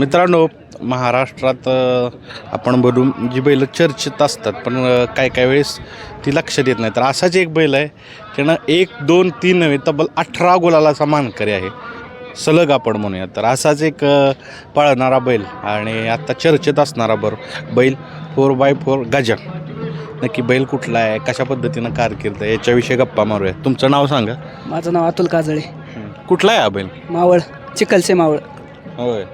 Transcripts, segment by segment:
मित्रांनो महाराष्ट्रात आपण बघून जी बैल चर्चेत असतात पण काय काय वेळेस ती लक्षात येत नाही. तर असाच एक बैल आहे त्यानं एक दोन तीन नव्हे तब्बल अठरा गुलालाचा मानकरी आहे. सलग आपण म्हणूया. तर असाच एक पळणारा बैल आणि आत्ता चर्चेत असणारा बर बैल फोर बाय फोर गजा. नक्की बैल कुठला आहे कशा पद्धतीनं कारकीर्द आहे याच्याविषयी गप्पा मारूया. तुमचं नाव सांगा. माझं नाव अतुल काजळे. कुठला आहे हा बैल? मावळ चिखलचे मावळ. होय.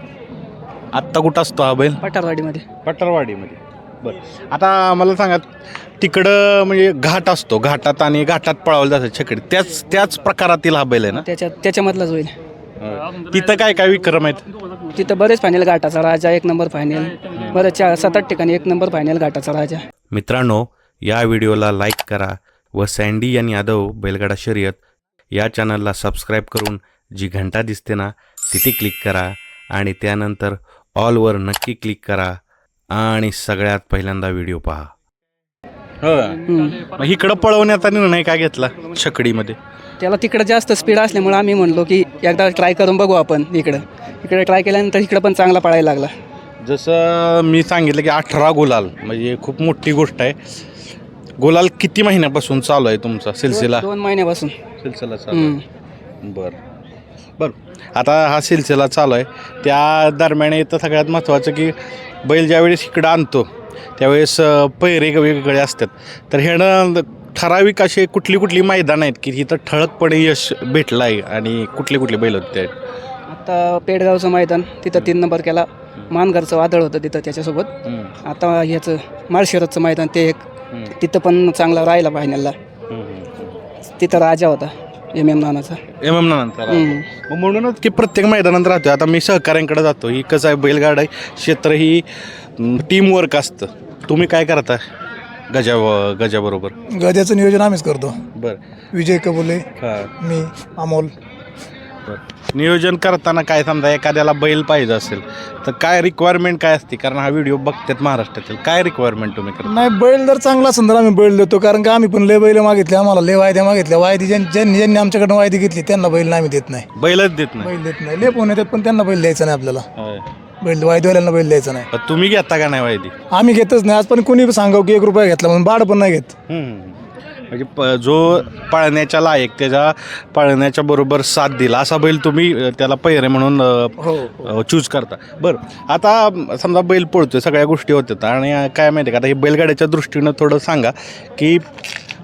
आत्ता कुठं असतो हा बैल? पठारवाडीमध्ये. पटरवाडीमध्ये बरं. आता मला सांगा तिकडं म्हणजे घाट असतो घाटात आणि घाटात पळावलं जातं छकडी. त्याच त्याच प्रकारातील हा बैल आहे ना? त्याच्यात त्याच्यामधलाच होईल. तिथं काय काय विक्रम आहेत? तिथं बरेच फायनल घाटाचा राजा एक नंबर फायनल बरं चार सात आठ ठिकाणी एक नंबर फायनल घाटाचा राजा. मित्रांनो या व्हिडिओला लाईक करा व सँडी आणि यादव बैलगाडा शर्यत या चॅनलला सबस्क्राईब करून जी घंटा दिसते ना तिथे क्लिक करा आणि त्यानंतर ऑलवर नक्की क्लिक करा आणि सगळ्यात पहिल्यांदा व्हिडिओ पहा. मग इकडं पळवण्याचा निर्णय काय घेतला? छकडीमध्ये. त्याला तिकडं जास्त स्पीड असल्यामुळे आम्ही म्हणलो की एकदा ट्राय करून बघू आपण इकडं. इकडे ट्राय केल्यानंतर इकडं पण चांगला पळायला लागला. जसं मी सांगितलं की अठरा गुलाल म्हणजे खूप मोठी गोष्ट आहे. गुलाल किती महिन्यापासून चालू आहे तुमचा सिलसिला? दोन महिन्यापासून. सिलसिला चालू हम्म. आहे. बरं. बरं. आता हा सिलसिला चालू आहे. त्या दरम्यान येतं सगळ्यात महत्त्वाचं की बैल ज्यावेळेस इकडं आणतो त्यावेळेस पैरे वेगवेगळे असतात. तर ह्यानं ठराविक असे कुठली कुठली मैदान आहेत की इथं ठळकपणे यश भेटलं आहे आणि कुठले कुठले बैल होते? आता पेडगावचं मैदान तिथं तीन नंबर केला. मानघरचं वादळ होतं तिथं त्याच्यासोबत. आता ह्याचं माळशिरतचं मैदान ते एक. तिथं पण चांगला राहिला फायनलला तिथं राजा होता. M M नानाचा. M M. मग म्हणूनच की प्रत्येक मैदानात राहतो आता मी सहकाऱ्यांकडे जातो ही कसं आहे बैलगाड. आहे क्षेत्र ही टीम वर्क असतं. तुम्ही काय करता गजा गजाबरोबर. गद्याचं नियोजन आम्हीच करतो. बरं. विजय कबुले हां. मी अमोल. नियोजन करताना काय समजा एखाद्याला बैल पाहिजे असेल तर काय रिक्वायरमेंट काय असते? कारण हा व्हिडिओ बघतात महाराष्ट्रातील. काय रिक्वायरमेंट तुम्ही करता? नाही बैल जर चांगला असेल तर आम्ही बैल देतो. कारण का आम्ही पण लय बैल मागितले आम्हाला लय वायद्या मागितल्या वायदी ज्यांनी ज्यांनी ज्यांनी आमच्याकडनं वायदी घेतली त्यांना बैल आम्ही देत नाही. बैलच देत नाही. बैल देत नाही. लय पोहून येतात पण त्यांना बैल द्यायचा नाही आपल्याला. होय. बैल वायदेवाल्यांना बैल द्यायचा नाही. पण तुम्ही घेता का नाही वायदी? आम्ही घेतच नाही. आज पण कोणी सांगाव की एक रुपया घेतला म्हणून बाड पण नाही घेत. हम्म. म्हणजे प जो पाळण्याच्या लायक त्याच्या पाळण्याच्या बरोबर साथ दिला असा बैल तुम्ही त्याला पैरे म्हणून हो चूज करता. बरं आता समजा बैल पळतोय सगळ्या गोष्टी होतात आणि काय माहिती आहे का आता हे बैलगाड्याच्या दृष्टीनं थोडं सांगा की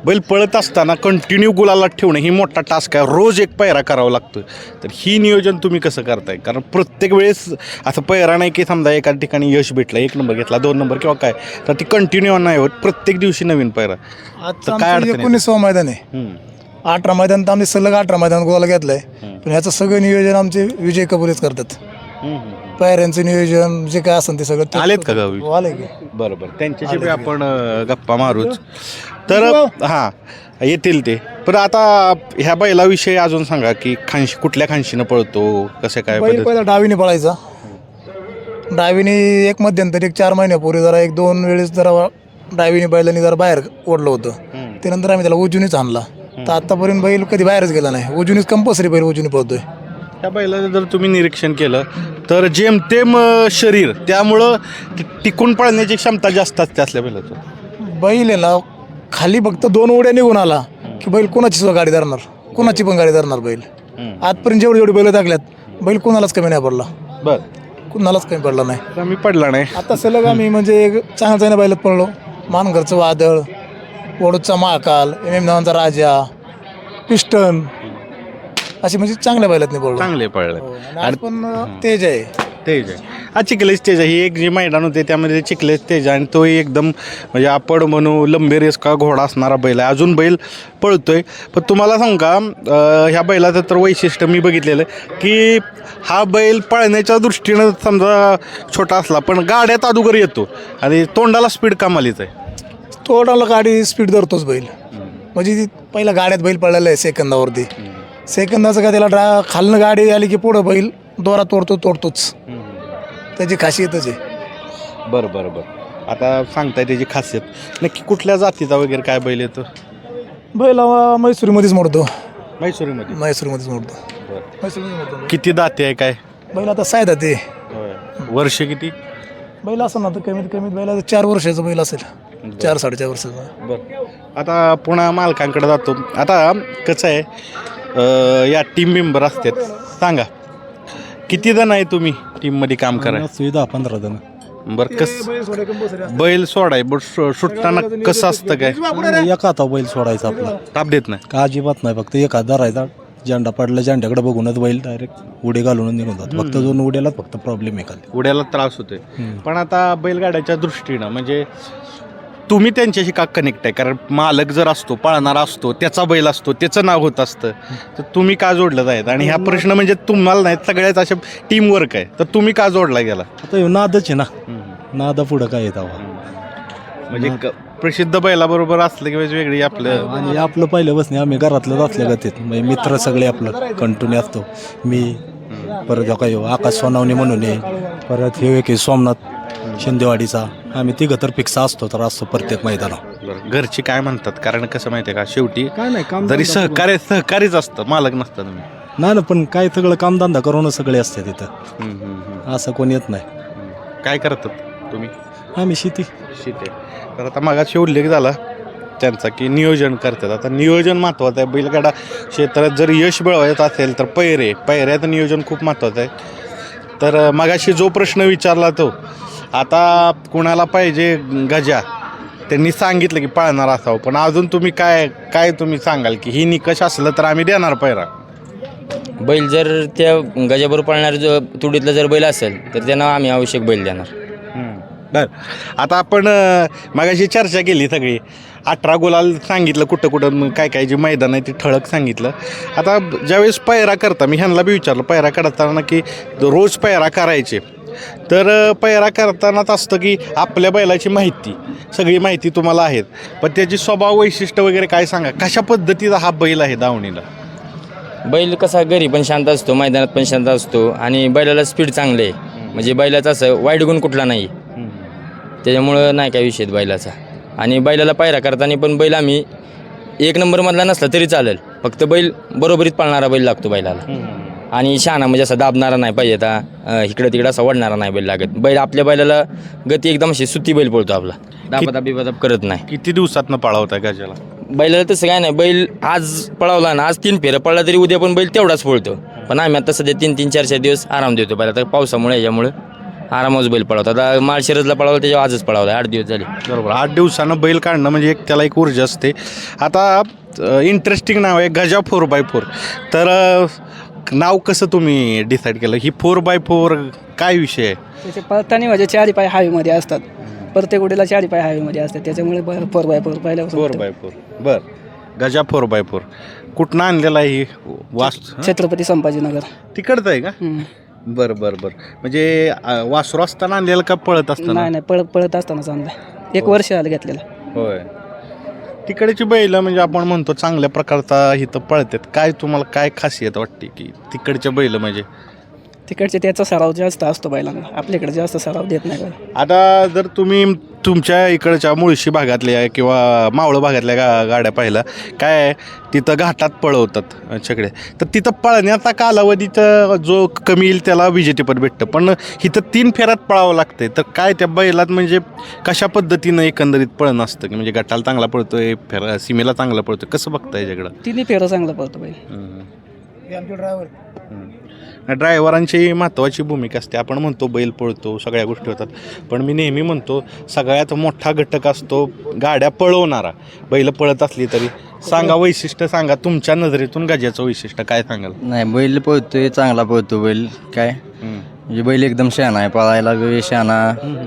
बैल पळत असताना कंटिन्यू गुलाला ठेवणं ही मोठा टास्क आहे. रोज एक पैरा करावा लागतो. तर ही नियोजन तुम्ही कसं करताय? कारण प्रत्येक वेळेस असं पैरा नाही की समजा एका ठिकाणी यश भेटलं एक नंबर घेतला दोन नंबर किंवा काय तर ती कंटिन्यू नाही होत. प्रत्येक दिवशी नवीन पैरा तर काय? एकोणीसवा मैदान आहे. अठरा मैदान तर आम्ही सलग अठरा मैदान गोला घेतलंय. पण ह्याचं सगळं नियोजन आमचे विजय कबुलेच करतात. पायऱ्यांचं नियोजन जे काय असेल ते सगळं ते- आलेत का गावी? हो, आले की बरं बरं त्यांच्याशी बी आपण अ, गप्पा मारूच. तर हां. येतील ते. पण आता ह्या बैलाविषयी अजून सांगा की खांशी कुठल्या खांशीनं पळतो? कसं काय बैल पद्धत? पहिला डावीने पळायचा. डावीने एक मध्यंतरी एक चार महिन्यापूर्वी जरा एक दोन वेळेस जरा डावीने बैलांनी जरा बाहेर ओढलं होतं. त्यानंतर आम्ही त्याला उजूनीच आणला. तर आतापर्यंत बैल कधी बाहेरच गेला नाही. उजूनीच कंपल्सरी बैल उजूनी पळतोय. त्या बैलाचं जर तुम्ही निरीक्षण केलं तर जेमतेम शरीर त्यामुळं टिकून पळण्याची क्षमता जास्त असते असल्या बैलाचं. बैल आहे ना खाली फक्त दोन उड्या निघून आला की बैल कोणाची सुद्धा गाडी धरणार कोणाची पण गाडी धरणार बैल. आजपर्यंत जेवढी जेवढी बैल टाकल्यात बैल कोणालाच कमी नाही पडला. बरं. कुणालाच कमी पडला नाही. कमी पडला नाही. आता सलग आम्ही म्हणजे एक चांगल्या चांगल्या बैलात पडलो. मानघरचं वादळ वडूचा महाकाल एम एम नावांचा राजा पिस्टन अशी म्हणजे चांगल्या बैलात नाही पडलो चांगले पळले. आणि आज पण तेज आहे. तेज आहे. हा चिखलेच तेज आहे. ही एक जी मैदान होते त्यामध्ये चिखलेच तेज आहे. आणि तोही एकदम म्हणजे आपण म्हणू लंबे रेस का घोडा असणारा बैल आहे. अजून बैल पळतोय. पण तुम्हाला सांगू का अं, ह्या बैलाचं तर वैशिष्ट्य मी बघितलेलं आहे की हा बैल पळण्याच्या दृष्टीनं समजा छोटा असला पण गाड्यात अगोदर येतो. आणि तोंडाला स्पीड कमालीच आहे. तोडाला गाडी स्पीड धरतोच बैल. म्हणजे ती पहिला गाड्यात बैल पडलेला आहे सेकंदावरती. सेकंदाचं काय त्याला ड्रा खालनं गाडी आली की पुढं बैल दोरा तोडतो तोडतोच. त्याची खासियतच आहे. बरं बरं बरं. आता सांगताय त्याची खासियत. नक्की कुठल्या जातीचा वगैरे काय बैल येतो? बैल अं, म्हैसूरमध्येच मोडतो. मैसुरीमध्ये? म्हैसूरमध्येच मोडतो. बरं. मोडतो किती दाते आहे काय? बैल आता सायदा ते वर्ष किती? बैल असं ना तर कमीत कमीत बैला चार वर्षाचा बैल असेल. चार साडेचार वर्षाचा. बरं. आता पुन्हा मालकांकडे जातो. आता कसं आहे? या टीम मेंबर असतात. सांगा किती जण आहे तुम्ही टीममध्ये काम करा सुविधा पंधरा जण. बरं कस बैल सोडाय बट सुटताना कसं असतं काय? एका हाता बैल सोडायचा आपला. ताप देत नाही. का अजिबात नाही फक्त एक हात धरायचा. झेंडा पडला झेंड्याकडे बघूनच बैल डायरेक्ट उडी घालून निघून जातो. फक्त दोन उड्याला फक्त प्रॉब्लेम आहे उड्याला त्रास होतोय. पण आता बैलगाड्याच्या दृष्टीनं म्हणजे तुम्ही त्यांच्याशी का कनेक्ट आहे? कारण मालक जर असतो पाळणारा असतो त्याचा बैल असतो त्याचं नाव होत असतं तर तुम्ही का जोडलं जायत आणि ह्या प्रश्न म्हणजे तुम्हाला नाही सगळ्याच अशा टीम वर्क आहे. तर तुम्ही का जोडला गेला? आता ह्यो नादच आहे ना. नादा पुढं काय येत म्हणजे क- प्रसिद्ध बैलाबरोबर असलं की वेगळी आपलं आणि आपलं पहिल्यापासून आम्ही घरातलंच असल्या गतीत. म्हणजे मित्र सगळे आपलं कंटिन्यू असतो मी परत काय आकाश सोनावणे म्हणून आहे. परत हे एक आहे सोमनाथ. शिंदेवाडीचा आम्ही तिघं तर फिक्स असतो तर असतो प्रत्येक मैदानात बरं. घरची काय म्हणतात? कारण कसं माहितीये का? शेवटी काय नाही काम जरी सहकार्य सहकारीच असतं मालक नसतं तुम्ही. नाही ना पण काय सगळं कामधंदा करूनच सगळे असते तिथं. हम्म, हम्म, हम्म. असं कोण येत नाही. काय करतात तुम्ही? आम्ही शेती. शेती. तर आता मागाशी उल्लेख झाला त्यांचा की नियोजन करतात. आता नियोजन महत्त्वाचं आहे. बैलगाडा क्षेत्रात जर यश मिळवायचं असेल तर पैरे पैऱ्याचं नियोजन खूप महत्त्वाचं आहे. तर अं, मगाशी जो प्रश्न विचारला तो आता कुणाला पाहिजे गजा त्यांनी सांगितलं की पाळणार असावं. पण अजून तुम्ही काय काय तुम्ही सांगाल की ही निकष असलं तर आम्ही देणार पैरा? बैल जर त्या गजाबरोबर पळणार जो तुडीतला जर बैल असेल तर त्यांना आम्ही आवश्यक बैल देणार. बर. आता आपण अं, मगाशी चर्चा केली सगळी. अठरा गुलाल सांगितलं कुठं कुठं मग काय काय जे मैदान आहे ते ठळक सांगितलं. आता ज्यावेळेस पैरा करता मी ह्यांना बी विचारलं पैरा करताना की रोज पैरा करायचे. तर पैरा करतानाच असतं की आपल्या बैलाची माहिती सगळी माहिती तुम्हाला आहेत. पण त्याची स्वभाव वैशिष्ट्य वगैरे काय सांगा? कशा पद्धतीचा हा बैल आहे दावणीला? बैल कसा घरी पण शांत असतो मैदानात पण शांत असतो आणि बैलाला स्पीड चांगलं आहे. म्हणजे बैलाचं असं वाईट गुण कुठला नाही. त्याच्यामुळं नाही काय विषय बैलाचा. आणि बैलाला पायरा करताना पण बैल आम्ही एक नंबरमधला नसला तरी चालेल. फक्त बैल बरोबरीत पाळणारा बैल लागतो बैलाला. आणि शहाणा म्हणजे असा दाबणारा नाही पाहिजे आता. इकडं तिकडं असा वडणारा नाही बैल लागत. बैल आपल्या बैलाला गती एकदम अशी सुती बैल पळतो आपला. दाबादाब बिबादाब करत नाही. किती दिवसातनं पळावता गजाला? बैलाला तसं काय नाही. बैल आज पळवला ना आज तीन फेरं पळला तरी उद्या पण बैल तेवढाच पळतो. पण आम्ही आता सध्या तीन तीन चार चार दिवस आराम देतो बैल आता पावसामुळे याच्यामुळे आरामच बैल पळवतो. आता माळशिरजला पळवला त्याच्यावर आजच पळवला. आठ दिवस झाले. बरोबर. आठ दिवसानं बैल काढणं म्हणजे एक त्याला एक ऊर्जा असते. आता इंटरेस्टिंग नाव आहे गजा फोर बाय फोर तर नाव कसं तुम्ही डिसाईड केलं? ही फोर बाय फोर काय विषय आहे? त्याचे पळताना म्हणजे चारी पाय हायवेमध्ये असतात. प्रत्येक उडीला चारी पाय हायवेमध्ये असतात. त्याच्यामुळे फोर बाय फोर पहिल्यापासून फोर बाय फोर बर. गजा फोर बाय फोर कुठनं आणलेला आहे ही वास्तू छत्रपती संभाजीनगर. तिकडचं आहे का? हम्म. बरं बरं बरं. म्हणजे अ, वासरू असताना आणलेलं का पळत असताना? नाही नाही. पळ पळत असतानाच आणलाय. एक वर्ष आलं घेतलेलं. होय. तिकडची बैल म्हणजे आपण म्हणतो चांगल्या प्रकारचा इथं पळतात. काय तुम्हाला काय खासियत वाटते की तिकडच्या बैल म्हणजे? तिकडचे त्याचा सराव जास्त असतो बैलांना. आपल्याकडे जास्त सराव देत नाही बैल. आता जर तुम्ही तुमच्या इकडच्या मुळशी भागातल्या किंवा मावळ भागातल्या गा गाड्या पाहिल्या काय आहे, तिथं घाटात पळवतात छकडे तर तिथं पळण्याचा कालावधी तर जो कमी येईल त्याला विजेतेपद भेटतं. पण इथं तीन फेऱ्यात पळावं लागतंय. तर काय त्या बैलात म्हणजे कशा पद्धतीनं एकंदरीत पळणं असतं? की म्हणजे गटाला चांगला पळतोय फेरा सीमेला चांगला पळतोय? कसं बघता याच्याकडं? तिन्ही फेरं चांगलं पळतो बैल. हे आमचे ड्रायव्हर ड्रायव्हरांची महत्त्वाची भूमिका असते. आपण म्हणतो बैल पळतो सगळ्या गोष्टी होतात. पण मी नेहमी म्हणतो सगळ्यात मोठा घटक असतो गाड्या पळवणारा. बैल पळत असली तरी. सांगा वैशिष्ट्य सांगा तुमच्या नजरेतून गजाचं वैशिष्ट्य काय सांगाल? नाही बैल पळतोय चांगला पळतो बैल. काय? म्हणजे बैल एकदम शहाणा आहे पळायला बी शहाणा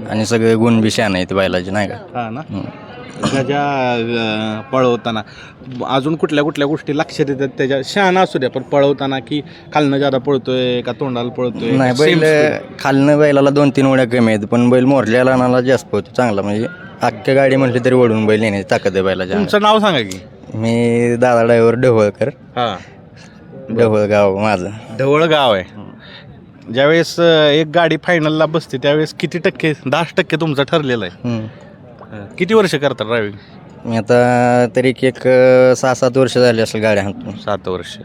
आणि सगळे गुण बी शहाणा आहेत बैलाचे नाही का? हा ना? गजा पळवताना. अजून कुठल्या कुठल्या गोष्टी लक्षात येतात? त्याच्या शहाणा असू द्या पण पळवताना की खालनं जादा पळतोय का तोंडाला पळतोय? नाही बैल? खालनं बैलाला दोन तीन उड्या कमी आहेत पण बैल मोरल्या लानाला जास्त पळतो चांगला. म्हणजे अख्ख्या गाडी म्हटली तरी ओढून बैल येण्याची ताकद आहे बैलाच्या तुमचं नाव सांगा की. मी दादा ड्रायव्हर ढवळकर. हा. ढवळगाव माझं. ढवळ गाव आहे. ज्यावेळेस एक गाडी फायनलला बसते त्यावेळेस किती टक्के दहा टक्के तुमचं ठरलेलं आहे? किती वर्ष करता ड्रायव्हिंग मी आता तरी एक अं, सहा सात वर्ष झाली असेल गाड्या हाणतो सात वर्ष.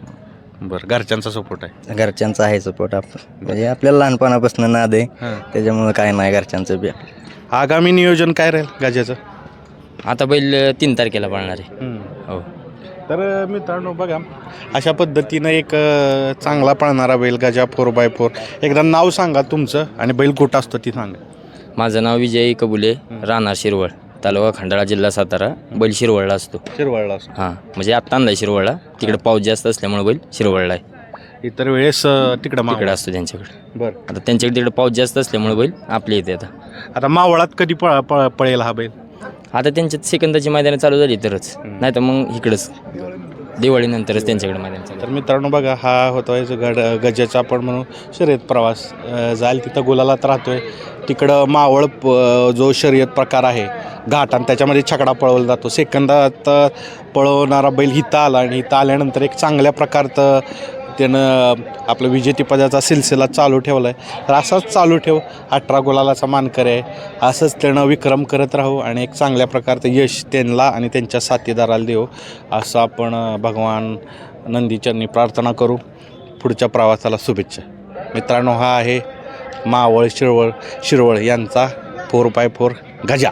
बरं घरच्यांचा सपोर्ट आहे. घरच्यांचा आहे सपोर्ट आपण म्हणजे आपल्याला लहानपणापासून नाद आहे. हां. त्याच्यामुळं काय नाही घरच्यांचं बी. आगामी नियोजन काय राहील गाज्याचं? आता बैल तीन तारखेला पळणार आहे. हो. तर अ, मित्रांनो बघा अशा पद्धतीनं एक अ, चांगला पळणारा बैल गजा फोर बाय फोर एकदा नाव सांगा तुमचं आणि बैल कुठं असतो ती सांगा. माझं नाव विजय कबुले राहणार शिरवळ तालुका खंडाळा जिल्हा सातारा. बैल शिरवळला असतो. शिरवाळला असतो. हां म्हणजे आत्ता आणलाय शिरवळला. तिकडे पाऊस जास्त असल्यामुळे बैल शिरवळला आहे. इतर वेळेस अ, तिकडं मावळ. तिकडे असतो त्यांच्याकडे. बरं. आता त्यांच्याकडे तिकडे पाऊस जास्त असल्यामुळे बैल आपल्या इथे आता. आता मावळात कधी पळ पळ पळेल हा बैल? आता त्यांच्यात सेकंदाची मैदानं चालू झाली तरच. नाही तर मग इकडंच. दिवाळीनंतरच त्यांच्याकडे मैदान तर मित्रांनो बघा हा होतो जो गड गजाचा आपण म्हणू शर्यत प्रवास जाईल तिथं गुलालात राहतोय. तिकडं मावळ प- जो शर्यत प्रकार आहे घाट आणि त्याच्यामध्ये छकडा पळवला जातो. सेकंदात पळवणारा बैल हिता आला आणि हिता आल्यानंतर एक चांगल्या प्रकारचं त्यानं आपलं विजेतेपदाचा सिलसिला चालू ठेवला आहे तर असाच चालू ठेव. अठरा गुलालाचा मानकर आहे. असंच त्यानं विक्रम करत राहू आणि एक चांगल्या प्रकारचं यश त्यांना आणि त्यांच्या साथीदाराला देऊ. असं आपण भगवान नंदीचरणी प्रार्थना करू. पुढच्या प्रवासाला शुभेच्छा. मित्रांनो हा आहे मावळ शिरवळ शिरवळ यांचा फोर बाय फोर गजा.